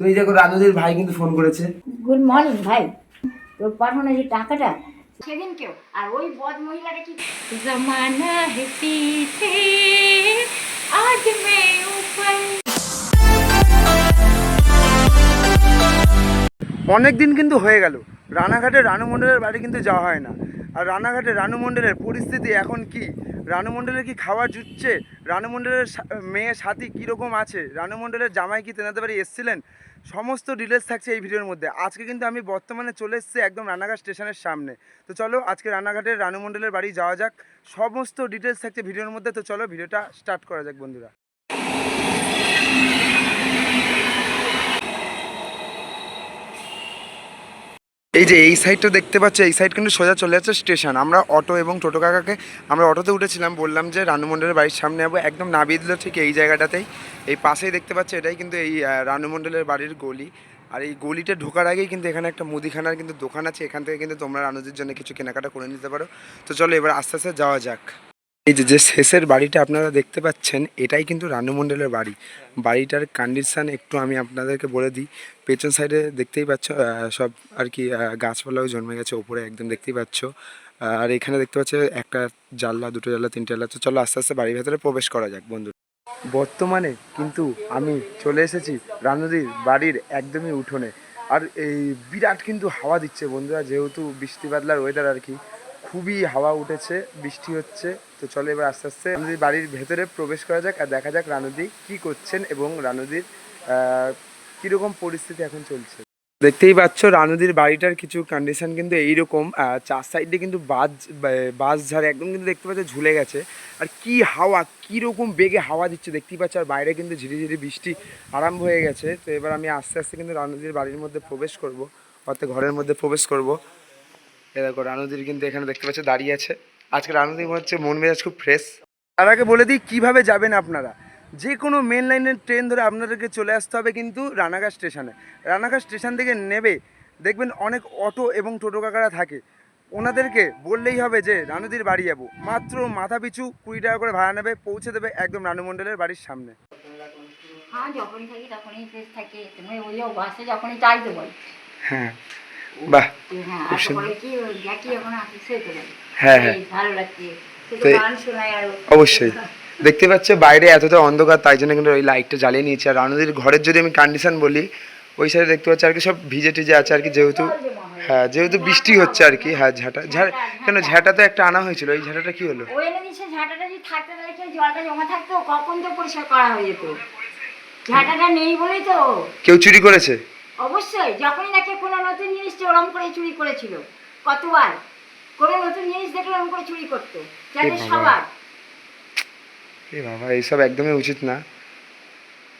তো এই দেখো রানুদের ভাই কিন্তু ফোন করেছে। গুড মর্নিং ভাই। তোর পাঠানো যে টাকাটা সেদিন কেউ? আর ওই বদ মহিলাটা কি? জামানা হে পিছে আজ মে উপর। অনেক দিন কিন্তু হয়ে গেল। রানাঘাটে রানু মণ্ডলের বাড়ি কিন্তু যাওয়া হয় না। আর রানাঘাটে রানু মণ্ডলের পরিস্থিতি এখন কি? রানু মণ্ডলের কি খাওয়া জুটছে? রানু মণ্ডলের মেয়ে সাথী কীরকম আছে? রানু মণ্ডলের জামাই কি তেনাদের বাড়ি এসছিলেন? সমস্ত ডিটেলস থাকছে এই ভিডিওর মধ্যে। আজকে কিন্তু আমি বর্তমানে চলে এসেছি একদম রানাঘাট স্টেশনের সামনে। তো চলো, আজকে রানাঘাটের রানু মন্ডলের বাড়ি যাওয়া যাক। সমস্ত ডিটেলস থাকছে ভিডিওর মধ্যে। তো চলো, ভিডিওটা স্টার্ট করা যাক বন্ধুরা। এই যে এই সাইডটা দেখতে পাচ্ছি, এই সাইড কিন্তু সোজা চলে যাচ্ছে স্টেশন আমরা অটো এবং টোটো কাকাকে, আমরা অটোতে উঠেছিলাম, বললাম যে রানু মণ্ডলের বাড়ির সামনে যাব, একদম নামিয়ে দিল ঠিক এই জায়গাটাতেই। এই পাশেই দেখতে পাচ্ছি, এটাই কিন্তু এই রানু মণ্ডলের বাড়ির গলি। আর এই গলিটা ঢোকার আগেই কিন্তু এখানে একটা মুদিখানার কিন্তু দোকান আছে, এখান থেকে কিন্তু তোমরা রানুদের জন্য কিছু কেনাকাটা করে নিতে পারো। তো চলো এবার আস্তে আস্তে যাওয়া যাক। এই যে যে শেষের বাড়িটা আপনারা দেখতে পাচ্ছেন, এটাই কিন্তু রানু মণ্ডলের বাড়ি। বাড়িটার কন্ডিশন একটু আমি আপনাদেরকে বলে দিই। পেছন সাইডে দেখতেই পাচ্ছ সব আর কি গাছপালাও জন্মে গেছে, ওপরে একদম দেখতেই পাচ্ছ। আর এখানে দেখতে পাচ্ছ, একটা জানলা, দুটো জানলা, তিনটে জানলা, তো চলো আস্তে আস্তে বাড়ির ভেতরে প্রবেশ করা যাক বন্ধু বর্তমানে কিন্তু আমি চলে এসেছি রানুদির বাড়ির একদমই উঠোনে। আর এই বিরাট কিন্তু হাওয়া দিচ্ছে, বন্ধুরা, যেহেতু বৃষ্টি বাদলার ওয়েদার আর কি। খুবই হাওয়া উঠেছে, বৃষ্টি হচ্ছে। তো চলো এবার আস্তে আস্তে রানুদির বাড়ির ভেতরে প্রবেশ করা যাক আর দেখা যাক রানুদি কি করছেন এবং রানুদির কীরকম পরিস্থিতি এখন চলছে। দেখতেই পাচ্ছ রানুদির বাড়িটার কিছু কন্ডিশন কিন্তু এইরকম চার সাইডে কিন্তু বাজ, বা- বাস ঝাড়ে একদম কিন্তু দেখতে পাচ্ছ ঝুলে গেছে। আর কি হাওয়া, কীরকম বেগে হাওয়া দিচ্ছে দেখতেই পাচ্ছ, আর বাইরে কিন্তু ঝিরিঝিরি বৃষ্টি আরম্ভ হয়ে গেছে। তো এবার আমি আস্তে আস্তে কিন্তু রানুদির বাড়ির মধ্যে প্রবেশ করব, অর্থাৎ ঘরের মধ্যে প্রবেশ করব। এ দেখো রানুদির কিন্তু এখানে দেখতে পাচ্ছ দাঁড়িয়ে আছে। আজকে রানুদির মনে হচ্ছে মন মেজাজ খুব ফ্রেশ তার আগে বলে দিই কীভাবে যাবেন আপনারা? যে কোনো মেন লাইনের ট্রেন ধরে আপনাদেরকে চলে আসতে হবে কিন্তু রানাঘাট স্টেশনে রানাঘাট স্টেশন থেকে নেবে দেখবেন অনেক অটো এবং টোটো কাকারা থাকে। ওনাদেরকে বললেই হবে যে রানুদির বাড়ি যাব। মাত্র মাথা পিছু কুড়ি টাকা করে ভাড়া নেবে পৌঁছে দেবে একদম রানু মণ্ডলের বাড়ির সামনে। হ্যাঁ যখনই থাকি তখনই থাকে। ওই বাসে যখনই তাই বল। হ্যাঁ। বাহ হ্যাঁ খুব সুন্দর। পারি হ্যাঁ হ্যাঁ। অবশ্যই। দেখতে পাচ্ছ বাইরে এতটা অন্ধকার তাই জন্য কিন্তু ওই লাইটটা জ্বালিয়ে নিয়েছে। আর রানুদির ঘরের যদি আমি কন্ডিশন বলি ওই সাইডে দেখতে পাচ্ছি আর কি সব ভিজে টিজে আছে আর কি যেহেতু হ্যাঁ যেহেতু বৃষ্টি হচ্ছে আর কি। হ্যাঁ ঝাঁটা ঝাড় কেন ঝাঁটা তো একটা আনা হয়েছিল এই ঝাঁটাটা কি হলো? ওই এনে দিচ্ছে ঝাঁটাটা যদি থাকতে জলটা জমা থাকতো? কখন তো পরিষ্কার করা হয়ে যেত? ঝাঁটাটা নেই বলেই তো। কেউ চুরি করেছে? অবশ্যই যখনই নাকি কোনো নতুন জিনিস ওরম করে চুরি করেছিল কতবার কোনো নতুন জিনিস দেখলে ওরম করে চুরি করতো বাবা। সবার। এ বাবা এইসব একদমই উচিত না।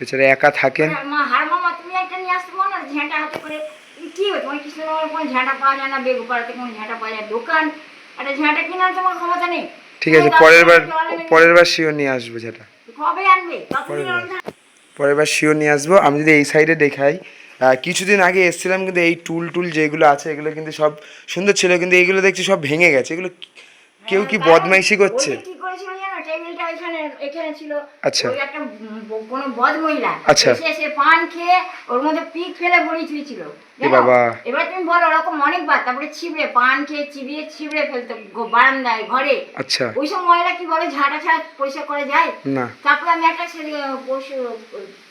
বেচারা একা থাকেন। মা হার মামা তুমি একটা নিয়ে আসতে পারো না? ঝাঁটা হাতে করে কি হতো তোমার কৃষ্ণনগর কোনো ঝাঁটা পাওয়া যায় না বেগুপাড়াতে কোনো ঝাঁটা পাওয়া যায় দোকান একটা ঝাঁটা কেনার তোমার ক্ষমতা নেই। ঠিক আছে পরের বার পরের বার শিওর নিয়ে আসব যেটা কবে আনবে? পরের বার। শিওর নিয়ে আসব। আমি যদি এই সাইডে দেখাই কিছুদিন আগে এসেছিলাম কিন্তু এই টুল টুল যেগুলো আছে এগুলো কিন্তু সব সুন্দর ছিল কিন্তু এইগুলো দেখছি সব ভেঙে গেছে। এগুলো কেউ কি হ্যাঁ, বদমাইশি করছে? আচ্ছা। কোনো আচ্ছা। এসে এসে পান খেয়ে ওর মধ্যে পিক ফেলে ভরি ছিল বাবা। এবার তুমি বলো ওরকম অনেকবার তারপরে ছিবড়ে পান খেয়ে চিবিয়ে ছিবড়ে ফেলতো বারান্দায় ঘরে। আচ্ছা। মহিলা কি বলে ছাড়া পরিষ্কার করে যায়? না। তারপরে আমি একটা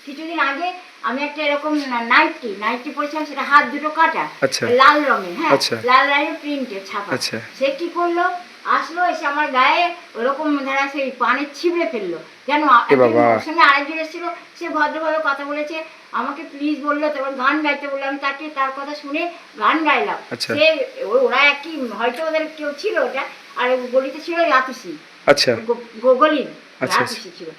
কিছুদিন আগে আমি একটা এরকম নাইটটি নাইটটি পরেছিলাম সেটা হাত দুটো কাটা আচ্ছা। লাল রঙের হ্যাঁ আচ্ছা। লাল রঙের প্রিন্টের ছাপা। আচ্ছা। সে কি করল? আসলো এসে আমার গায়ে ওরকম ধরা সেই পানে ছিবড়ে ফেলল। জানো সঙ্গে আরেকজন এসেছিল সে ভদ্রভাবে কথা বলেছে আমাকে প্লিজ বলল তারপর গান গাইতে বলল আমি তাকে তার কথা শুনে গান গাইলাম। সে ওরা একই হয়তো ওদের কেউ ছিল ওটা আর ওই গলিতে ছিল রাতুসি। আচ্ছা। গোগলিন আচ্ছা, রাতুসি ছিল।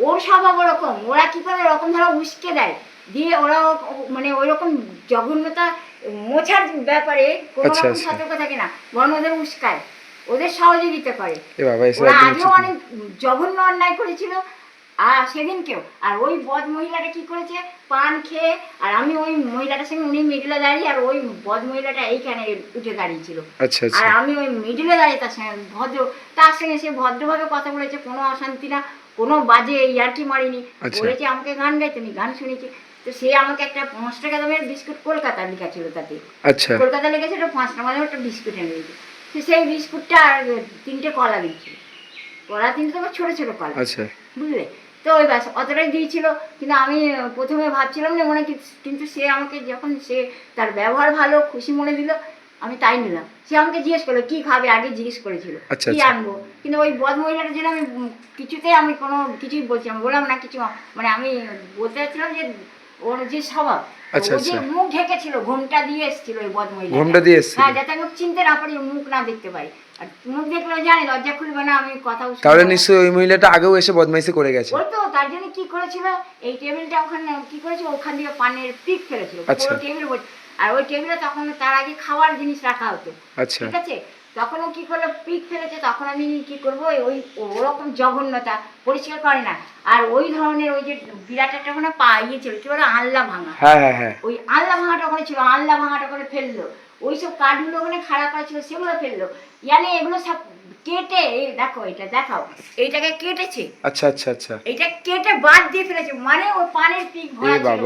ওর স্বভাব ওরকম ওরা কি করে ওরকম ধরো উস্কে দেয় দিয়ে ওরা মানে ওই রকম জঘন্যতা মোছার ব্যাপারে কোনো আচ্ছা, রকম আচ্ছা। সতর্ক থাকে না বরং ওদের উস্কায় ওদের সহযোগিতা করে। ওরা আগেও অনেক জঘন্য অন্যায় করেছিল আর সেদিনকেও আর ওই বদ মহিলাটা কি করেছে পান খেয়ে আর আমি ওই মহিলাটার সঙ্গে উনি মিডিলে দাঁড়িয়ে আর ওই বদ মহিলাটা এইখানে উঠে দাঁড়িয়েছিল। আচ্ছা আর আমি ওই মিডিলে দাঁড়িয়ে তার সঙ্গে ভদ্র তার সঙ্গে সে ভদ্রভাবে কথা বলেছে কোনো অশান্তি না কোনো বাজে ইয়ার্কি মারিনি। আচ্ছা। বলেছে আমাকে গান গাইতে নি গান শুনেছি। তো সে আমাকে একটা পাঁচ টাকা দামের বিস্কুট কলকাতা লেখা ছিল তাতে। আচ্ছা। কলকাতা লেগেছে ওটা পাঁচ টাকা দামের একটা বিস্কুট এনে দিয়েছে। তো সেই বিস্কুটটা আর তিনটে কলা দিচ্ছিল কলা তিনটে তোমার ছোটো ছোটো কলা। আচ্ছা। বুঝলে? তো ওই ব্যাস অতটাই দিয়েছিল। কিন্তু আমি প্রথমে ভাবছিলাম না মনে কিন্তু সে আমাকে যখন সে তার ব্যবহার ভালো খুশি মনে দিল আমি তাই নিলাম সে আমাকে জিজ্ঞেস করল কি খাবে আগে জিজ্ঞেস করেছিল আচ্ছা, কি আচ্ছা। আনব কিন্তু ওই বদ মহিলাটা যেন আমি উম কিছুতেই আমি কোনো কিছুই বলছিলাম। বললাম না কিছু মানে আমি বলতে চাচ্ছিলাম যে ওর যে স্বভাব আচ্ছা। মুখ ঢেকেছিল ঘোমটা দিয়ে এসেছিল ওই বদ মহিলা ঘোমটা দিয়ে এসেছিল? হ্যাঁ যাতে আমি চিনতে না পারি মুখ না দেখতে পাই আর মুখ দেখলে জানি লজ্জা খুলবে না আমি কথা তাহলে নিশ্চয়ই ওই মহিলাটা আগেও এসে বদমাইশি করে গেছে তো তার জন্য কি করেছিল এই টেবিলটা ওখানে কি করেছিল ওখান থেকে পানের পিক ফেলেছিল। পুরো টেবিল আর ওই টেবিলে তখন তার আগে খাওয়ার জিনিস রাখা হতো। আচ্ছা। ঠিক আছে? তখন ও কি করল? পিক ফেলেছে। তখন আমি কি করব? ওই ওরকম জঘন্যতা পরিষ্কার করে না। আর ওই ধরনের ওই যে বিরাট একটা ওখানে পা ইয়ে ছিল কি বলে? আল্লা ভাঙা। হ্যাঁ হ্যাঁ হ্যাঁ। ওই আল্লা ভাঙাটা ওখানে ছিল। আল্লা ভাঙাটা করে ফেলল। ওই সব কাঠগুলো ওখানে খাড়া করা ছিল সেগুলো ফেলল। ইয়ানি এগুলো সব কেটে দেখো এটা দেখাও। এইটাকে কেটেছে? আচ্ছা আচ্ছা আচ্ছা। এটা কেটে বাদ দিয়ে ফেলেছে। মানে ওই পানের পিক ভরা ছিল।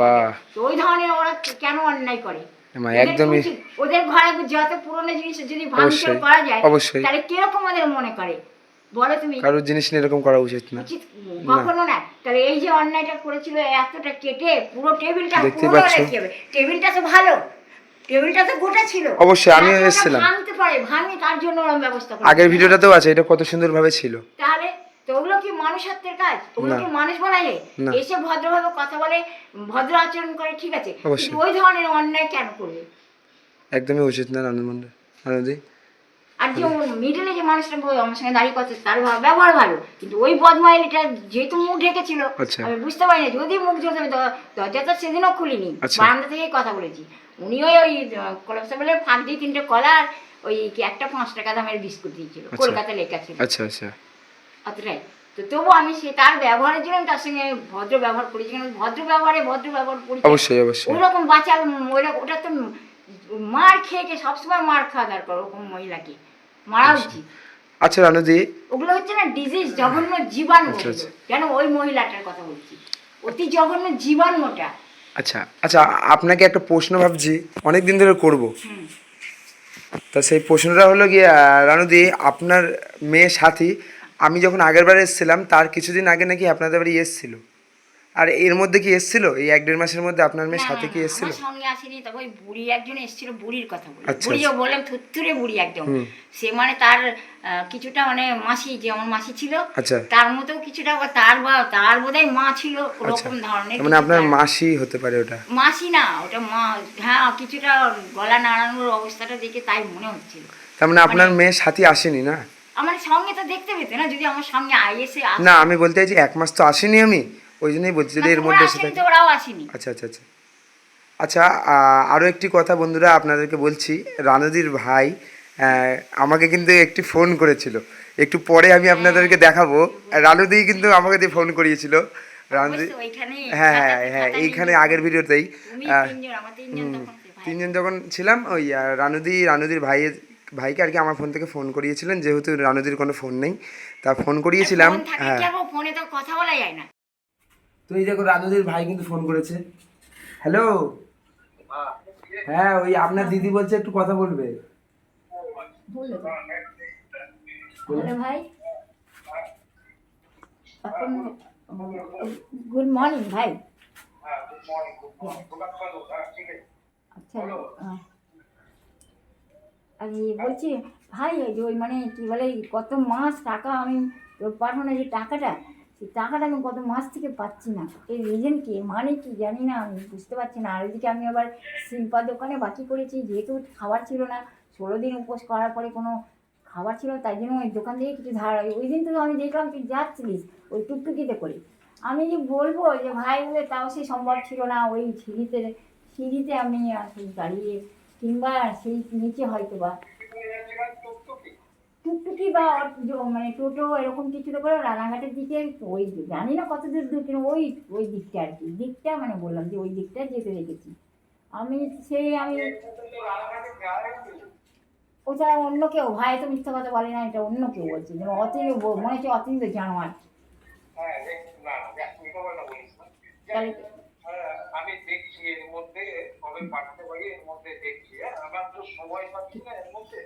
ওই ধরনের ওরা কেন অন্যায় করে? মা, ওদের একদমই ওদের ঘরে যত পুরনো জিনিস যদি ভাঙচুর করা যায় অবশ্যই। তাহলে কীরকম ওদের মনে করে? বলো তুমি। কারোর জিনিস এরকম করা উচিত না। কখনো না। তাহলে এই যে অন্যায়টা করেছিল এতটা কেটে পুরো টেবিলটা পাচ্ছ। টেবিলটা তো ভালো। টেবিলটা তো গোটা ছিল। অবশ্যই, আমিও এসেছিলাম। ভাঙতে পারে ভাঙে তার জন্য ওরা ব্যবস্থা আগের ভিডিওটাতেও আছে এটা কত সুন্দরভাবে ছিল। তাহলে তো ওগুলো কি মানুষত্বের কাজ? ওগুলো কি মানুষ বলা যায় এসে ভদ্রভাবে কথা বলে ভদ্র আচরণ করে ঠিক আছে? ওই ধরনের অন্যায় কেন করবে? একদমই উচিত না রানু মন্ডল আর যে মিডলে যে মানুষটা আমার সঙ্গে দাঁড়িয়ে করছে তার ব্যবহার ভালো। কিন্তু ওই বদমাইলিটা যেহেতু মুখ ঢেকেছিল আচ্ছা। আমি বুঝতে পারি না যদি মুখ জ্বলতে আমি দরজা তো সেদিনও খুলিনি। আচ্ছা। বারান্দা থেকেই কথা বলেছি। উনি ওই ওই কলমসাবেলের ফাঁক দিয়ে তিনটে কলার ওই একটা পাঁচ টাকা দামের বিস্কুট দিয়েছিল আচ্ছা। কলকাতা লেখা ছিল। আচ্ছা আচ্ছা। অতটাই। তো তবু আমি সে তার ব্যবহারের জন্য তার সঙ্গে ভদ্র ব্যবহার করেছি। কারণ ভদ্র ব্যবহারে ভদ্র ব্যবহার করি। অবশ্যই অবশ্যই। ওই রকম বাচ্চার ওইরকম ওটা তো মার খেয়ে খেয়ে সবসময় মার খাওয়া দরকার ওরকম মহিলাকে। মারা উচিত। আচ্ছা রানুদি ওগুলো হচ্ছে না ডিজিজ জঘন্য জীবাণু। আচ্ছা, আচ্ছা। কেন ওই মহিলাটার কথা বলছি? অতি জঘন্য জীবাণু ওটা আচ্ছা আচ্ছা আপনাকে একটা প্রশ্ন ভাবছি। অনেক দিন ধরে করব। তা সেই প্রশ্নটা হলো গিয়ে রানুদি আপনার মেয়ে সাথী আমি যখন আগের বার এসেছিলাম তার কিছুদিন আগে নাকি আপনাদের বাড়ি এসেছিল। আর এর মধ্যে কি এসেছিল? এই এক দেড় মাসের মধ্যে আপনার মেয়ে সাথে কি এসেছিল? সঙ্গে আসেনি তবে ওই বুড়ি একজন এসেছিল বুড়ির কথা বলি। আচ্ছা, বুড়ি যে আচ্ছা। বললাম থুত্তুরে বুড়ি একদম সে মানে তার কিছুটা মানে মাসি যে আমার মাসি ছিল আচ্ছা। তার মতো কিছুটা তার বা তার বোধহয় মা ছিল ওরকম ধরনের মানে আপনার মাসি হতে পারে ওটা। মাসি না ওটা মা হ্যাঁ কিছুটা গলা নাড়ানোর অবস্থাটা দেখে তাই মনে হচ্ছিল। তার মানে আপনার মেয়ে সাথী আসেনি না? আমার সঙ্গে তো দেখতে পেতে না যদি আমার সঙ্গে আই এসে না আমি বলতে চাইছি এক মাস তো আসেনি আমি ওই জন্যই বলছি যদি এর মধ্যে এসে থাকে ওরাও আসেনি। আচ্ছা আচ্ছা আচ্ছা। আচ্ছা আরও একটি কথা বন্ধুরা আপনাদেরকে বলছি রানুদির ভাই আমাকে কিন্তু একটি ফোন করেছিল। একটু পরে আমি আপনাদেরকে দেখাবো। রানুদি কিন্তু আমাকে দিয়ে ফোন করিয়েছিল। রানুদি হ্যাঁ হ্যাঁ হ্যাঁ এইখানে আগের ভিডিওতেই তিনজন যখন ছিলাম ওই রানুদি রানুদির ভাইয়ের ভাইকে আর কি আমার ফোন থেকে ফোন করিয়েছিলেন যেহেতু রানুদির কোনো ফোন নেই তা ফোন করিয়েছিলাম হ্যাঁ। ফোনে তো কথা বলা যায় না? তো এই দেখো রানুদির ভাই কিন্তু ফোন করেছে। হ্যালো হ্যাঁ ওই আপনার দিদি বলছে একটু কথা বলবে। ভাই। গুড মর্নিং ভাই। আচ্ছা আহ, আমি বলছি, ভাই ওই যে ওই মানে কি বলে, কত মাস টাকা আমি তোর পাঠানো যে টাকাটা, সেই টাকাটা আমি কত মাস থেকে পাচ্ছি না। এই রিজন কি? মানে কি জানি না, আমি বুঝতে পারছি না। আর ওইদিকে আমি আবার শিল্পা দোকানে বাকি করেছি, যেহেতু খাবার ছিল না, ষোলো দিন উপোস করার পরে কোনো খাবার ছিল তাই জন্য ওই দোকান থেকে কিছু ধার ওই দিন তো আমি দেখলাম তুই যাচ্ছিলিস, ওই টুকটুকিতে করে। আমি যে বলব যে ভাই বলে, তাও সে সম্ভব ছিল না, ওই সিঁড়িতে সিঁড়িতে আমি আসলে দাঁড়িয়ে কিংবা সেই নিচে হয়তো বা টুকটুকি বা মানে টোটো এরকম কিছু তো করে রানাঘাটের দিকে ওই জানি না কত দূর দূর কিন্তু ওই ওই দিকটা আর কি। দিকটা মানে বললাম যে ওই দিকটা যেতে দেখেছি। আমি সেই আমি ওটা অন্য কেউ ভাই তো মিথ্যা কথা বলে না এটা অন্য কেউ বলছে। যেন অতীন মনে হচ্ছে অতীন তো জানোয়ার তাহলে এর মধ্যে কবে পাঠাতে পারি এর মধ্যে দেখছি হ্যাঁ? আমার তো সময় পাচ্ছি না এর মধ্যে।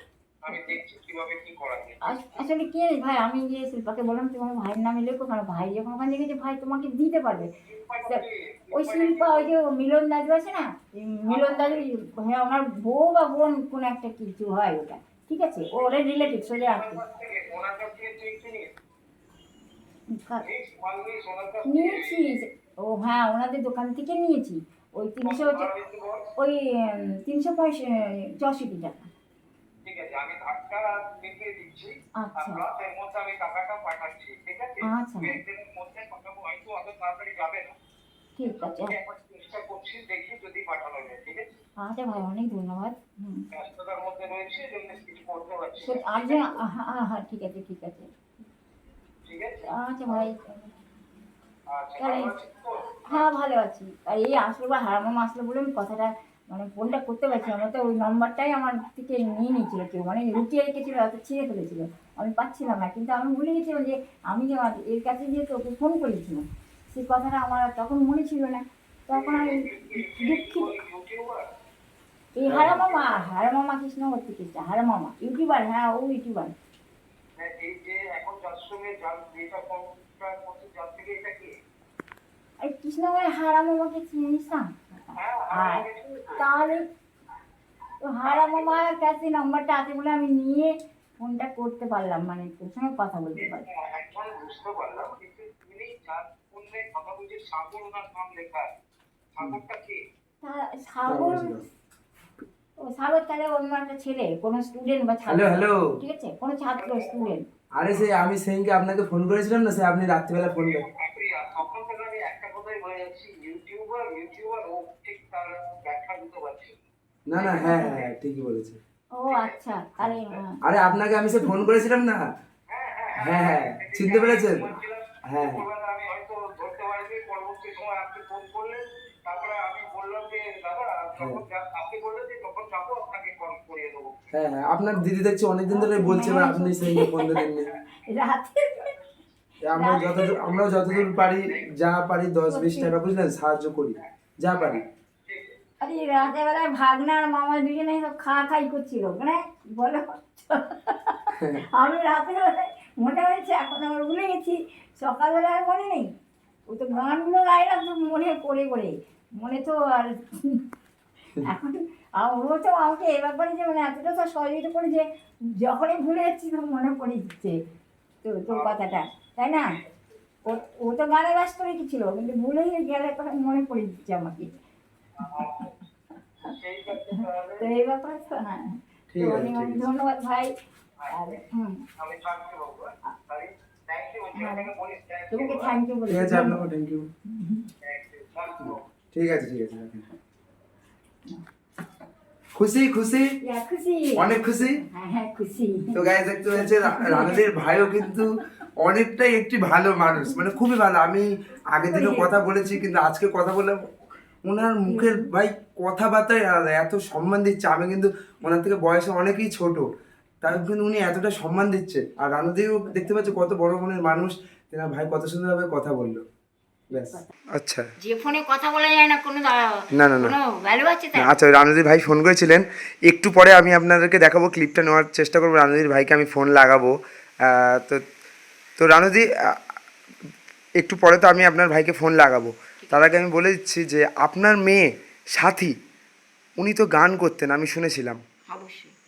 আমি দেখছি কীভাবে কি করা যায়। আসলে কে ভাই? আমি যে শিল্পাকে বললাম তোমার ভাইয়ের নামে লেখো কারণ ভাই যখন ওখানে লিখেছে ভাই তোমাকে দিতে পারবে। ওই শিল্পা ওই যে মিলন দাদু আছে না? মিলন দাদু হ্যাঁ ওনার বউ বা বোন কোন একটা কিছু হয় ওটা ঠিক আছে? ওরা রিলেটিভ সোজা থেকে? নিয়েছি। ও হ্যাঁ ওনাদের দোকান থেকে নিয়েছি। ওই তিনশো। ওই তিনশো চৌষট্টি টাকা। আচ্ছা। ভাই অনেক ধন্যবাদ। আর যে হ্যাঁ হ্যাঁ ঠিক আছে ঠিক আছে। ঠিক আছে? আচ্ছা ভাই আচ্ছা তাহলে- ভালো আছিস তো? হ্যাঁ ভালো আছি। আর এই আসলো বা হারামামা আসলো বলে আমি কথাটা মানে ফোনটা করতে পারছি আমার তো ওই নম্বরটাই আমার থেকে নিয়ে নিয়েছিল কেউ মানে লুকিয়ে রেখেছিল হয়তো ছিঁড়ে ফেলেছিল। আমি পাচ্ছিলাম না কিন্তু আমি ভুলে গেছিলাম যে আমি যে আমার এর কাছে যেহেতু ওকে ফোন করেছিলাম। সেই কথাটা আমার তখন মনে ছিল না। তখন আমি দুঃখিত। ওই ইউটিউবার এই হারামামা হারামামা কৃষ্ণগর থেকে এসছে হারামামা ইউটিউবার হ্যাঁ ও ইউটিউবার। হ্যাঁ, এই যে এখন যার সঙ্গে যার যেটা কম্পিউটার করছে যার থেকে এটা কি? এই কৃষ্ণগরের হারামামাকে চিনিস না হ্যাঁ আর তো। তাহলে তো হারামামার কাছে নাম্বারটা আছে বলে আমি নিয়ে ফোনটা করতে পারলাম মানে তোর সঙ্গে কথা বলতে পারলাম। বুঝতে পারলাম কিন্তু তিনি যার ফোনে কথা বলছে সাগর ওনার নাম লেখা সাগরটা কে? তা সাগর ও সাগর তাহলে অন্য একটা ছেলে কোনো স্টুডেন্ট বা ছাত্র। Hello hello. ঠিক আছে? কোনো ছাত্র স্টুডেন্ট আরে সে আমি সেদিনকে আপনাকে ফোন করেছিলাম না সে আপনি রাত্রিবেলা ফোন করেন। ইউটিউবার ইউটিউবার ও ঠিক তার ব্যাখ্যা দিতে পারছি না। না হ্যাঁ হ্যাঁ হ্যাঁ ঠিকই বলেছে ও আচ্ছা হ্যাঁ। আরে আপনাকে আমি সে ফোন করেছিলাম না হ্যাঁ হ্যাঁ হ্যাঁ চিনতে পেরেছেন হ্যাঁ আমি হয়তো ধরতে পারিনি পরবর্তী সময় আপনি ফোন করলেন তারপরে আমি বললাম যে দাদা যখন আপনি বললেন যে যখন যাব আপনাকে কল করিয়ে দেবো হ্যাঁ হ্যাঁ আপনার দিদি দেখছি অনেকদিন ধরে বলছে এবার আপনি সেই ফোন দেননি রাতে আমরা যতদূর আমরাও যতদূর পারি যা পারি দশ বিশ টাকা বুঝলেন সাহায্য করি যা পারি। আরে রাতে বেলায় ভাগনা আর মামা দুজনে সব খাওয়া খাই করছিল মানে বলো। আমি রাতে বেলায় মনে হয়েছে এখন আমার ভুলে গেছি সকালবেলা আর মনে নেই। ও তো গানগুলো গাইলাম তো মনে করে করে মনে তো আর এখন আর ও তো আমাকে এ ব্যাপারে যে মানে এতটা তো সহযোগিতা করে যে যখনই ভুলে যাচ্ছি তো মনে পড়ে দিচ্ছে তোর কথাটা তাই না? ও তো গানে ব্যস্ত রেখেছিল কিন্তু ভুলেই গেলে তখন মনে পড়ে দিচ্ছে আমাকে। তো এই ব্যাপার তো হ্যাঁ ঠিক আছে, অনেক ঠিক অনেক আছে। ধন্যবাদ ভাই। আর হুম। ইউ থ্যাংক তোমাকে ইউ থ্যাংক ইউ বলি ঠিক আছে আপনাকে থ্যাংক ইউ ঠিক আছে ঠিক আছে রাখেন। খুশি খুশি? অনেক খুশি? হ্যাঁ হ্যাঁ তো গায়ে দেখতে পাচ্ছে রানাদের ভাইও কিন্তু অনেকটাই একটি ভালো মানুষ মানে খুবই ভালো। আমি আগের দিনও কথা বলেছি কিন্তু আজকে কথা বলে ওনার মুখের ভাই কথাবার্তায় আলাদা এত সম্মান দিচ্ছে। আমি কিন্তু ওনার থেকে বয়সে অনেকেই ছোট তার কিন্তু উনি এতটা সম্মান দিচ্ছে। আর রানুদিও দেখতে পাচ্ছে কত বড় মনের মানুষ তেনার ভাই কত সুন্দরভাবে কথা বলল। আচ্ছা। যে ফোনে কথা বলা যায় না কোনো না, না, না। ভ্যালু আছে আচ্ছা ওই রানুদির ভাই ফোন করেছিলেন। একটু পরে আমি আপনাদেরকে দেখাবো ক্লিপটা নেওয়ার চেষ্টা করব। রানুদির ভাইকে আমি ফোন লাগাবো। তো তো রানুদি একটু পরে তো আমি আপনার ভাইকে ফোন লাগাবো। তার আগে আমি বলে দিচ্ছি যে আপনার মেয়ে সাথী উনি তো গান করতেন আমি শুনেছিলাম।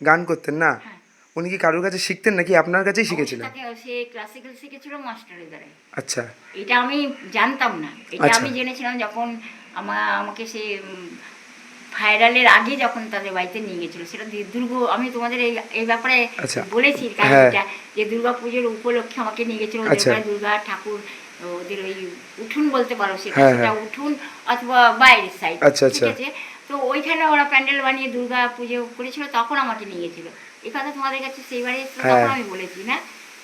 গান করতেন না? হ্যাঁ। উনি কি কারোর কাছে শিখতেন নাকি আপনার কাছেই শিখেছিলেন সে ক্লাসিক্যাল শিখেছিল মাস্টারের দ্বারাই আচ্ছা এটা আমি জানতাম না এটা আচ্ছা। আমি জেনেছিলাম যখন আমা আমাকে সে ভাইরালের আগে যখন তাদের বাড়িতে নিয়ে গেছিল সেটা দুর্গ আমি তোমাদের এই এই ব্যাপারে আচ্ছা। বলেছি হ্যাঁ। কাহিনীটা যে দুর্গা পুজোর উপলক্ষে আমাকে নিয়ে গেছিল আচ্ছা। দুর্গা ঠাকুর ওদের ওই উঠুন বলতে পারো সেটা হ্যাঁ, হ্যাঁ। উঠুন অথবা বাইরের সাইড আচ্ছা, ঠিক আচ্ছা। আছে তো ওইখানে ওরা প্যান্ডেল বানিয়ে দুর্গা পুজো করেছিল তখন আমাকে নিয়ে গেছিল কথা তোমাদের কাছে সেইবারে হ্যাঁ। তখন আমি বলেছি না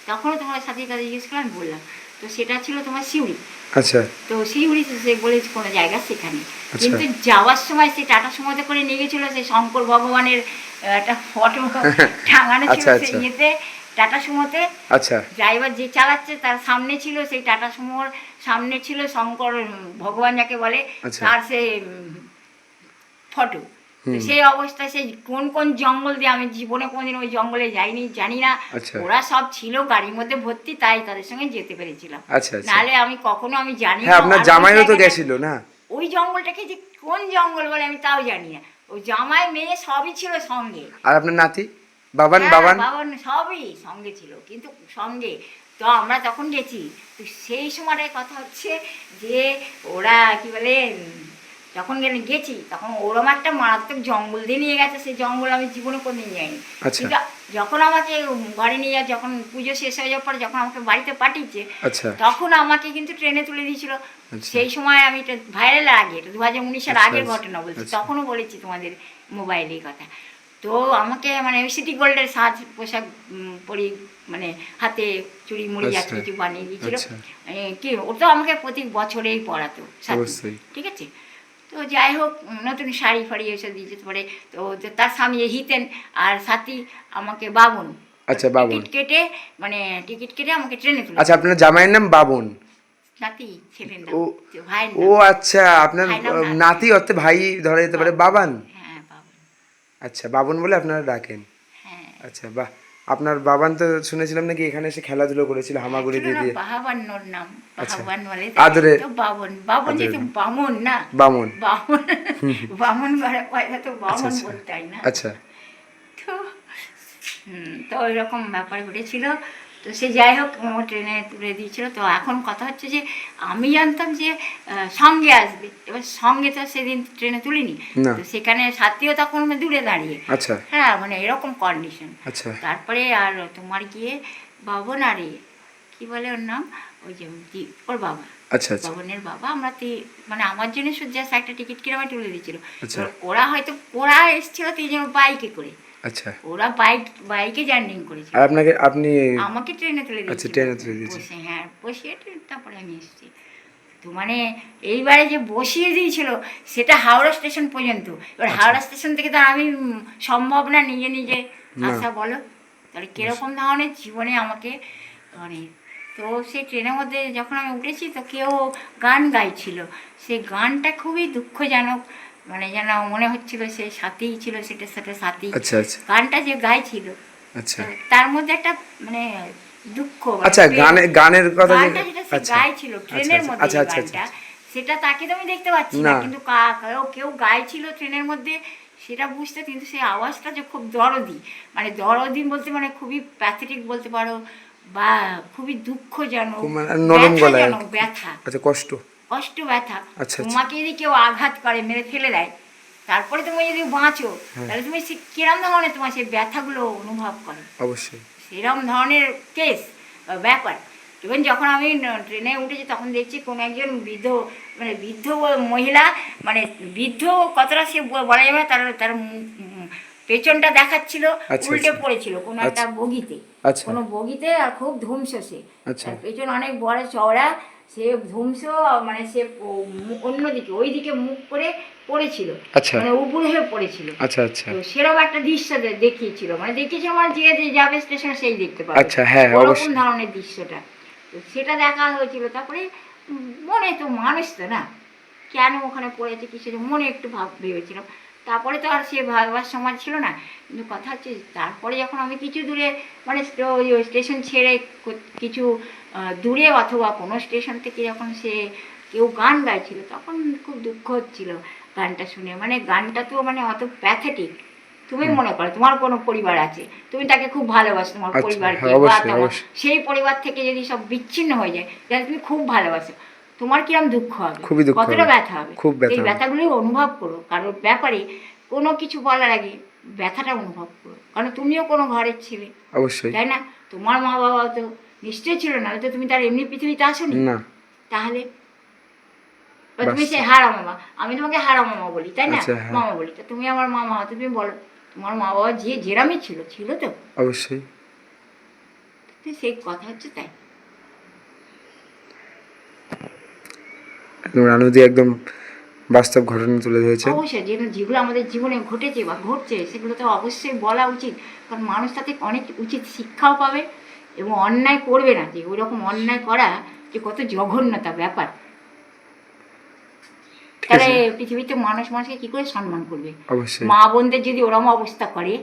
তখনও তোমার সাথে কাছে জিজ্ঞেস করে আমি বললাম তো সেটা ছিল তোমার সিউড়ি আচ্ছা তো শিউড়ি সে বলেছে কোনো জায়গা সেখানে আচ্ছা। কিন্তু যাওয়ার সময় সে টাটা সময়তে করে নিয়ে গেছিল সেই শঙ্কর ভগবানের একটা ফটো টাঙানো ছিল সে সেই আচ্ছা। ইয়েতে টাটা সুমোতে আচ্ছা ড্রাইভার যে চালাচ্ছে তার সামনে ছিল সেই টাটা সুমোর সামনে ছিল শঙ্কর ভগবান যাকে বলে আচ্ছা। তার সে ফটো সেই অবস্থায় সেই কোন কোন জঙ্গল দিয়ে আমি জীবনে কোনোদিন ওই জঙ্গলে যাইনি জানি না। আচ্ছা। ওরা সব ছিল গাড়ির মধ্যে ভর্তি তাই তাদের সঙ্গে যেতে পেরেছিলাম। আচ্ছা আচ্ছা। নাহলে আমি কখনো আমি জানি হ্যাঁ না আপনার জামাইও তো গেছিল না? ওই জঙ্গলটাকে যে কোন জঙ্গল বলে আমি তাও জানি না। ওই জামাই মেয়ে সবই ছিল সঙ্গে। আর আপনার নাতি? বাবান হ্যাঁ, বাবান? বাবান সবই সঙ্গে ছিল কিন্তু সঙ্গে। তো আমরা তখন গেছি। তো সেই সময়টায় কথা হচ্ছে যে ওরা কি বলে যখন গেলে গেছি তখন ওরম একটা মারাত্মক জঙ্গল দিয়ে নিয়ে গেছে সেই জঙ্গল আমি জীবনে কোনোদিন যাইনি আচ্ছা। কিন্তু যখন আমাকে ঘরে নিয়ে যা যখন পুজো শেষ হয়ে যাওয়ার পরে যখন আমাকে বাড়িতে পাঠিয়েছে আচ্ছা তখন আমাকে কিন্তু ট্রেনে তুলে দিয়েছিল আচ্ছা। সেই সময় আমি এটা ভাইরাল আগে এটা দু হাজার উনিশের আগের ঘটনা বলছি। তখনও বলেছি তোমাদের মোবাইলে কথা তো আমাকে মানে সিটি গোল্ডের সাজ পোশাক পরি মানে হাতে চুড়ি মুড়ি যাচ্ছে কিছু বানিয়ে দিয়েছিল কি ওটা আমাকে প্রতি বছরেই পড়াতো। ঠিক আছে তো যাই হোক নতুন শাড়ি ফাড়ি এসব দিয়ে যেতে পারে। তো তার স্বামী হিতেন আর সাথী আমাকে বাবন। আচ্ছা, বাবন। টিকিট কেটে মানে টিকিট কেটে আমাকে ট্রেনে তুলে আচ্ছা আপনার জামাইয়ের নাম বাবন? নাতি ছেলের নাম। ভাইয়ের ও আচ্ছা আপনার নাতি। নাতি অর্থে ভাই ধরা যেতে পারে বাবান? হ্যাঁ বাবন। আচ্ছা বাবন বলে আপনারা ডাকেন। হ্যাঁ। আচ্ছা বাহ। আপনার বাবান তো শুনেছিলাম নাকি এখানে এসে খেলাধুলো করেছিল হামাগুড়ি দিয়ে? দিয়ে বাহাবান্নর নাম আচ্ছা। বাহাবান বলে আদরে। তো বাবন। বাবন বামন না। বামন। বামন। বামন পয়সা তো বামন বলতাই বলতে না। আচ্ছা। তো হুম, তো ওই রকম ব্যাপার ঘটেছিল। তো সে যাই হোক ট্রেনে তুলে দিয়েছিল। তো এখন কথা হচ্ছে যে আমি জানতাম যে সঙ্গে আসবে। এবার সঙ্গে তো সেদিন ট্রেনে তুলিনি। তো সেখানে সাথীও তখন দূরে দাঁড়িয়ে। আচ্ছা। হ্যাঁ মানে এরকম কন্ডিশন আচ্ছা। তারপরে আর তোমার গিয়ে বাবন আরে কি বলে ওর নাম? ওই যে ওর বাবা। আচ্ছা আচ্ছা। বাবনের বাবা আমরা মানে আমার জন্য শুধু একটা টিকিট কিনে আমার তুলে দিয়েছিল। ওরা হয়তো ওরা এসেছিল তিনজন বাইকে করে। আচ্ছা। ওরা বাইক বাইকে জার্নিং করেছিল আর আপনাকে আপনি আমাকে ট্রেনে তুলে আচ্ছা, ট্রেনে তুলে দিয়েছে। বসে হ্যাঁ বসিয়ে ট্রেন তারপরে আমি এসেছি। তো মানে এইবারে যে বসিয়ে দিয়েছিল সেটা হাওড়া স্টেশন পর্যন্ত। এবার আচ্ছা। হাওড়া স্টেশন থেকে তো আমি সম্ভব না নিজে নিজে। আসা বলো। তাহলে কীরকম ধরনের জীবনে আমাকে মানে তো সেই ট্রেনের মধ্যে যখন আমি উঠেছি তো কেউ গান গাইছিল। সেই গানটা খুবই দুঃখজনক। মানে যেন মনে হচ্ছিল সে সাথেই ছিল সেটার সাথে সাথী আচ্ছা আচ্ছা। গানটা যে গাইছিল আচ্ছা। তার মধ্যে একটা মানে দুঃখ আচ্ছা গানে গানের কথা যে গানটা যেটা আচ্ছা। গাইছিল ট্রেনের মধ্যে গানটা সেটা তাকে তো আমি দেখতে পাচ্ছি না। কিন্তু কেউ গাইছিল ট্রেনের মধ্যে সেটা বুঝতে কিন্তু সেই আওয়াজটা যে খুব দরদি মানে দরদি বলতে মানে খুবই প্যাথেটিক বলতে পারো বা খুবই দুঃখজনক মানে নরম গলায়। ব্যথা। আচ্ছা কষ্ট। কষ্ট ব্যথা আচ্ছা, আচ্ছা। তোমাকে যদি কেউ আঘাত করে মেরে ফেলে দেয় তারপরে তুমি যদি বাঁচো হ্যাঁ। তাহলে তুমি কিরম ধরনের তোমার সেই ব্যথাগুলো অনুভব করো অবশ্যই সেরকম ধরনের কেস ব্যাপার ইভেন যখন আমি ট্রেনে উঠেছি তখন দেখছি কোনো একজন বৃদ্ধ মানে বৃদ্ধ মহিলা মানে বৃদ্ধ কতটা সে বলা যাবে তার তার পেছনটা দেখাচ্ছিল আচ্ছা, উল্টে। পড়েছিল কোনো একটা। বগিতে। কোনো বগিতে আর খুব ধ্বংস সে আচ্ছা। পেছন অনেক বড় চওড়া সে ধ্বংস মানে সে অন্যদিকে ওইদিকে মুখ করে পড়েছিল। আচ্ছা। মানে উপর হয়ে পড়েছিল। আচ্ছা আচ্ছা। তো সেরকম একটা দৃশ্য দেখিয়েছিল। মানে দেখিয়েছিল মানে যে যে যাবে স্টেশনে সেই দেখতে পাবে। আচ্ছা, হ্যাঁ, ওরকম অবশ্যই। ধরনের দৃশ্যটা। তো সেটা দেখা হয়েছিল। তারপরে মনে তো মানুষ তো না? কেন ওখানে পড়েছে কিছু মনে একটু ভাব ভেবেছিলাম। তারপরে তো আর সে ভাববার সময় ছিল না। কিন্তু কথা হচ্ছে তারপরে যখন আমি কিছু দূরে মানে ওই স্টেশন ছেড়ে কিছু দূরে অথবা কোনো স্টেশন থেকে যখন সে কেউ গান গাইছিল তখন খুব দুঃখ হচ্ছিল গানটা শুনে। মানে গানটা তো মানে অত প্যাথেটিক তুমি মনে করো তোমার কোনো পরিবার আছে তুমি তাকে খুব ভালোবাসো তোমার আচ্ছা, পরিবারকে হ্যাঁ, বা সেই পরিবার থেকে যদি সব বিচ্ছিন্ন হয়ে যায় যাতে তুমি খুব ভালোবাসো। তোমার কিরম দুঃখ হবে? খুবই দুঃখ কতটা। ব্যথা হবে? খুব ব্যথা এই। ব্যথাগুলি অনুভব করো। কারোর ব্যাপারে কোনো কিছু বলার আগে ব্যথাটা অনুভব করো। কারণ তুমিও কোনো ঘরের ছেলে। অবশ্যই। তাই না? তোমার মা বাবা তো নিশ্চয়ই ছিল না তো তুমি তার এমনি পৃথিবীতে আসোনি। না। তাহলে? তুমি। সে হারা মামা আমি তোমাকে হারা মামা বলি তাই না? আচ্ছা, হ্যাঁ। মামা বলি। তো তুমি আমার মামা তুমি বলো তোমার মা বাবা যে যেরামই ছিল ছিল তো? অবশ্যই। সেই কথা হচ্ছে তাই। একদম রানুদি একদম বাস্তব ঘটনা তুলে ধরেছে। অবশ্যই যে যেগুলো আমাদের জীবনে ঘটেছে বা ঘটছে সেগুলো তো অবশ্যই বলা উচিত। কারণ মানুষ তাতে অনেক উচিত শিক্ষাও পাবে এবং অন্যায় করবে না যে ওই রকম অন্যায় করা যে কত জঘন্যতা ব্যাপার। তাহলে পৃথিবীতে মানুষ মানুষকে কি করে সম্মান করবে? মা বোনদের যদি ওরম অবস্থা করে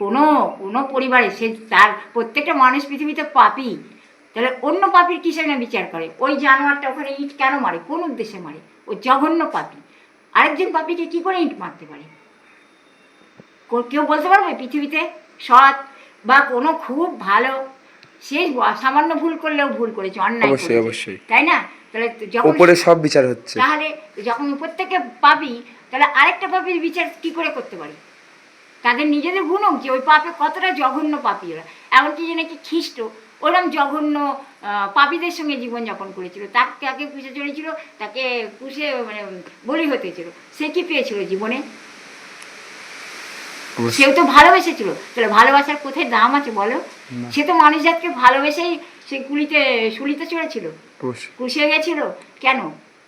কোনো কোনো পরিবারে সে তার প্রত্যেকটা মানুষ পৃথিবীতে পাপি। তাহলে অন্য পাপির কিসের না বিচার করে? ওই জানোয়ারটা ওখানে ইট কেন মারে? কোন উদ্দেশ্যে মারে? ও জঘন্য পাপি। আরেকজন পাপিকে কি করে ইট মারতে পারে? কেউ বলতে পারবে? পৃথিবীতে সৎ বা কোনো খুব ভালো সে সামান্য ভুল করলেও ভুল করেছে অন্যায় অবশ্যই, অবশ্যই। তাই না? তাহলে যখন ওপরে সব বিচার হচ্ছে। তাহলে যখন প্রত্যেকে পাবি তাহলে আরেকটা পাপির বিচার কি করে করতে পারি? তাদের নিজেদের গুণক যে ওই পাপে কতটা জঘন্য পাপি ওরা। এমনকি যে নাকি খ্রিস্ট ওরম জঘন্য পাপীদের সঙ্গে জীবনযাপন করেছিল। তাকে তাকে পুষে চলেছিল তাকে পুষে মানে বলি হতেছিল সে কি পেয়েছিল জীবনে? সেও তো ভালোবেসেছিল। তাহলে ভালোবাসার কোথায় দাম আছে বলো? সে তো মানুষ জাতকে ভালোবেসেই সে কুলিতে শুলিতে চড়েছিল। কুশে গেছিল? কেন?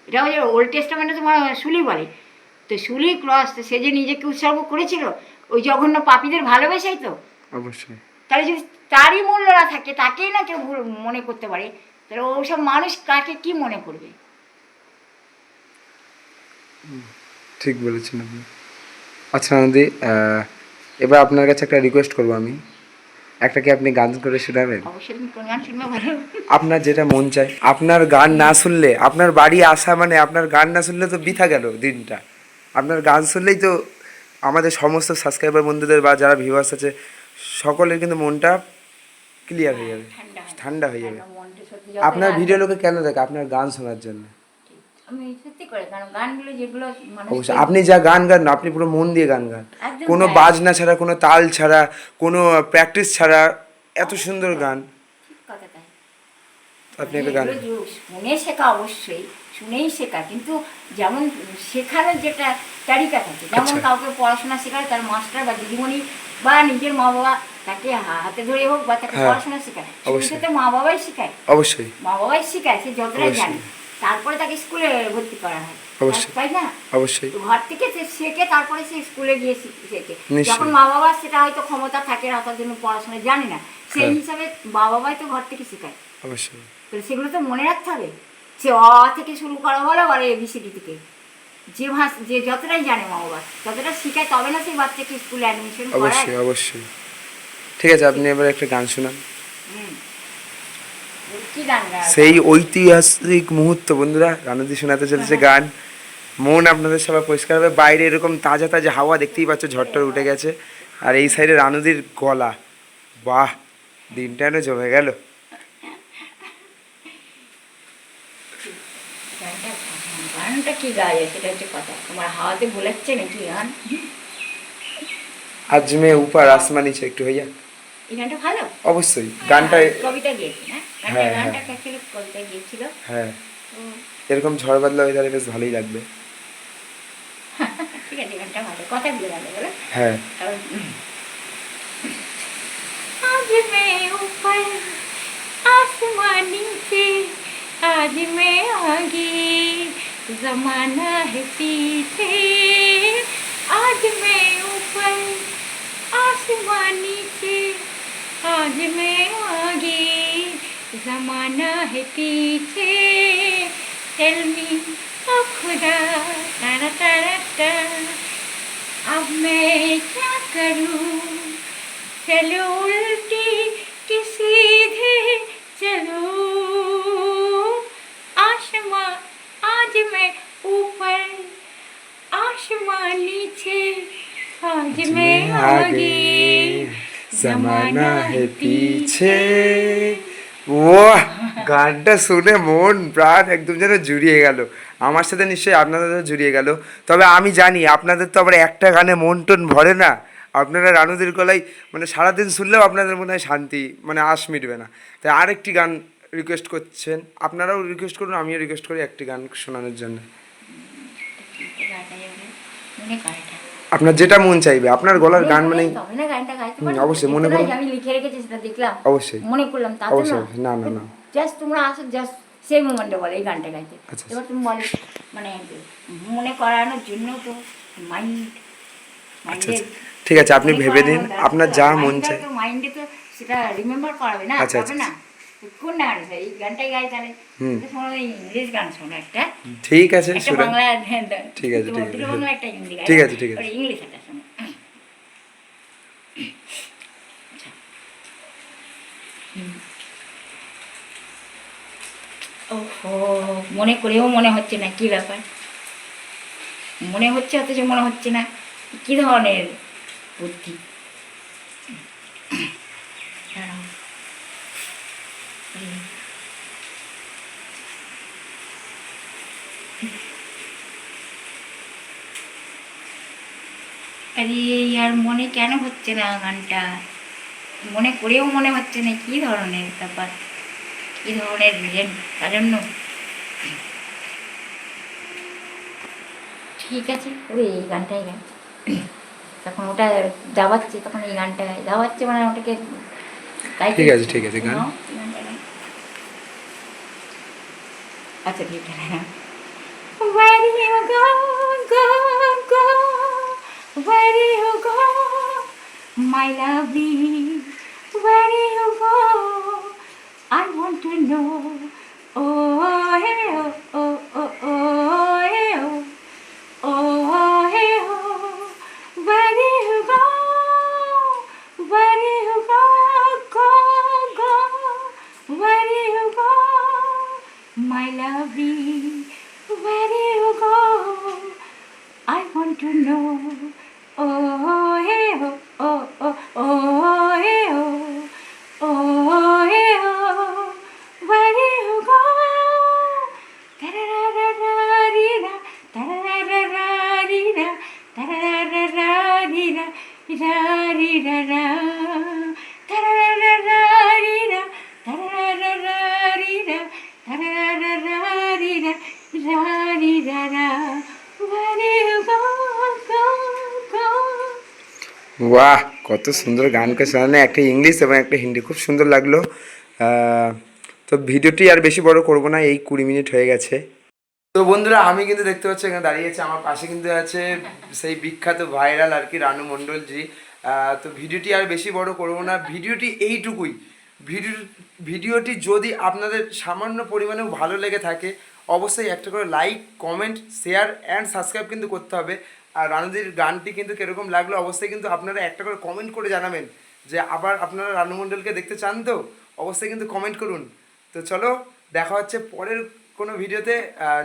এটা ওই যে ওল্ড টেস্টামেন্টে তোমার শুলি বলে। তো শুলি ক্রস সে যে নিজেকে উৎসর্গ করেছিল ওই জঘন্য পাপীদের ভালোবেসেই তো? অবশ্যই। তাহলে যদি তারই মূল্য না থাকে তাকেই না কেউ মনে করতে পারে তাহলে ওসব মানুষ কাকে কি মনে করবে? ঠিক বলেছেন আপনি। আচ্ছা নদী এবার আপনার কাছে একটা রিকোয়েস্ট করব আমি। একটা কি আপনি গান করে শোনাবেন? আপনার যেটা মন চায় আপনার গান না শুনলে আপনার বাড়ি আসা মানে আপনার গান না শুনলে তো বৃথা গেল দিনটা। আপনার গান শুনলেই তো আমাদের সমস্ত সাবস্ক্রাইবার বন্ধুদের বা যারা ভিউয়ার্স আছে সকলের কিন্তু মনটা ক্লিয়ার হয়ে যাবে ঠান্ডা হয়ে। যাবে। আপনার ভিডিও লোকে কেন দেখে? আপনার গান শোনার জন্য। অবশ্যই আপনি যা গান গান না আপনি পুরো মন দিয়ে গান গান। কোনো বাজনা ছাড়া কোনো তাল ছাড়া কোনো প্র্যাকটিস ছাড়া এত সুন্দর গান। আপনি একটা গান শুনে শেখা অবশ্যই শুনেই শেখা কিন্তু যেমন শেখানোর যেটা তালিকা থাকে যেমন আচ্ছা। কাউকে পড়াশোনা শেখায় তার মাস্টার বা দিদিমণি বা নিজের মা বাবা তাকে হাতে ধরে হোক বা তাকে হ্যাঁ, পড়াশোনা শেখায়। তো মা বাবাই শেখায়। অবশ্যই। মা বাবাই শেখায় সে যতটাই জানে। তারপরে তাকে স্কুলে ভর্তি করা হয়। তাই না? অবশ্যই। ঘর থেকে সে শেখে তারপরে সে স্কুলে গিয়ে শিখ- যখন মা বাবা সেটা হয়তো ক্ষমতা থাকে না তার জন্য পড়াশোনা জানে না সেই হ্যাঁ। হিসাবে মা বাবাই তো ঘর থেকে শেখায়। অবশ্যই। সেগুলো তো মনে রাখতে হবে। সে অ থেকে শুরু করা বলো আর এবিসিডি থেকে যে ভাষ যে যতটাই জানে মা বাবা ততটা শিখায় তবে না সেই বাচ্চাকে স্কুলে অ্যাডমিশন করায়। অবশ্যই অবশ্যই। ঠিক আছে আপনি এবার একটা গান শোনান? সেই ঐতিহাসিক মুহূর্ত বন্ধুরা রানুদি শোনাতে চলেছে গান। মন আপনাদের সবাই পরিষ্কার হবে। বাইরে এরকম তাজা তাজা হাওয়া দেখতেই পাচ্ছ ঝড়টর উঠে গেছে। আর এই সাইডে রানুদির গলা। বাহ দিনটা জমে গেল গানটা গানটা কি গায় সেটা হচ্ছে কথা। তোমার হাওয়াতে বোলাচ্ছে নাকি? গান আজমে উপর আসমান নিচে একটু হইয়া এই গানটা ভালো? অবশ্যই। গানটা হ্যাঁ, কবিতা গিয়েছে হ্যাঁ? হ্যাঁ? হ্যাঁ, হ্যাঁ। এরকম ঝড় বাদলা ওয়েদারে বেশ ভালোই লাগবে। ঠিক আছে কথা দিয়ে হ্যাঁ। আজমে আগে जमाना है पीछे। आज मैं ऊपर आसमान नीचे। आज मैं आगे। जमाना है पीछे। टेल ओ खुदा तारा अब मैं क्या करूँ? चलो उल्टी कि सीधे चलो। आसमां आज मैं ऊपर आसमां नीचे आज मैं आगे জমানা হে পিছে ও গানটা শুনে মন প্রাণ একদম যেন জুড়িয়ে গেল আমার সাথে নিশ্চয়ই আপনাদের জুড়িয়ে গেল তবে আমি জানি আপনাদের তো আবার একটা গানে মন টন ভরে না আপনারা রানুদের গলায় মানে সারাদিন শুনলেও আপনাদের মনে হয় শান্তি মানে আশ মিটবে না তাই আরেকটি গান রিকোয়েস্ট করছেন আপনারাও রিকোয়েস্ট করুন আমিও রিকোয়েস্ট করি একটি গান শোনানোর জন্য। আপনার যেটা মন চাইবে আপনার গলার গান মানে। অবশ্যই, মনে করুন। আমি লিখে রেখেছি সেটা দেখলাম অবশ্যই মনে করলাম তা অবশ্যই, না, না, না। জাস্ট তোমরা আসো জাস্ট সেই মোমেন্টে বলে এই গানটা গাইতে আচ্ছা, এবার তুমি বলে মানে মনে করানোর জন্য তো মাইন্ড আচ্ছা আচ্ছা ঠিক আছে আপনি ভেবে দিন আপনার যা মন চাই মাইন্ডে তো সেটা রিমেম্বার করাবে না আচ্ছা, না কোন এই গানটাই গাই তাহলে হুম। এটা শোনো এই ইংলিশ গান শোনো একটা ঠিক আছে বাংলা ঠিক আছে, ঠিক আছে। বাংলা একটা হিন্দি ঠিক আছে, ঠিক আছে। ইংলিশ একটা শোনো আচ্ছা। ওহো মনে করেও মনে হচ্ছে না কি ব্যাপার মনে হচ্ছে অথচ মনে হচ্ছে না কি ধরনের বুদ্ধি দাঁড়াও। এই। আরে আর মনে কেন হচ্ছে না গানটা? মনে করেও মনে হচ্ছে না কি ধরনের ব্যাপার? কি ধরনের রিজেন? তার জন্য। ঠিক আছে ওই এই গানটাই গান তখন ওটা দাবাচ্ছে তখন এই গানটা দাবাচ্ছে মানে ওটাকে ঠিক আছে, ঠিক আছে, গান। আচ্ছা ঠিক আছে Where do you go, my lovely? Where do you go? I want to know. বাহ, কত সুন্দর গানকে শোনানো একটা ইংলিশ এবং একটা হিন্দি, খুব সুন্দর লাগল। তো ভিডিওটি আর বেশি বড় করব না, এই কুড়ি মিনিট হয়ে গেছে। তো বন্ধুরা, আমি কিন্তু দেখতে পাচ্ছি এখানে দাঁড়িয়েছে আমার পাশে কিন্তু আছে সেই বিখ্যাত ভাইরাল আর কি রানু মণ্ডলজি। তো ভিডিওটি আর বেশি বড় করব না, ভিডিওটি এইটুকুই। ভিডিও, ভিডিওটি যদি আপনাদের সামান্য পরিমাণেও ভালো লেগে থাকে, অবশ্যই একটা করে like comment share and subscribe কিন্তু করতে হবে। আর রানুদির গানটি কিন্তু কীরকম লাগল অবশ্যই কিন্তু আপনারা একটা করে কমেন্ট করে জানাবেন যে আবার আপনারা রানু মণ্ডলকে দেখতে চান তো, অবশ্যই কিন্তু কমেন্ট করুন। তো চলো, দেখা হচ্ছে পরের কোনো ভিডিওতে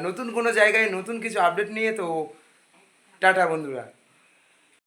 নতুন কোনো জায়গায় নতুন কিছু আপডেট নিয়ে, তো টাটা বন্ধুরা।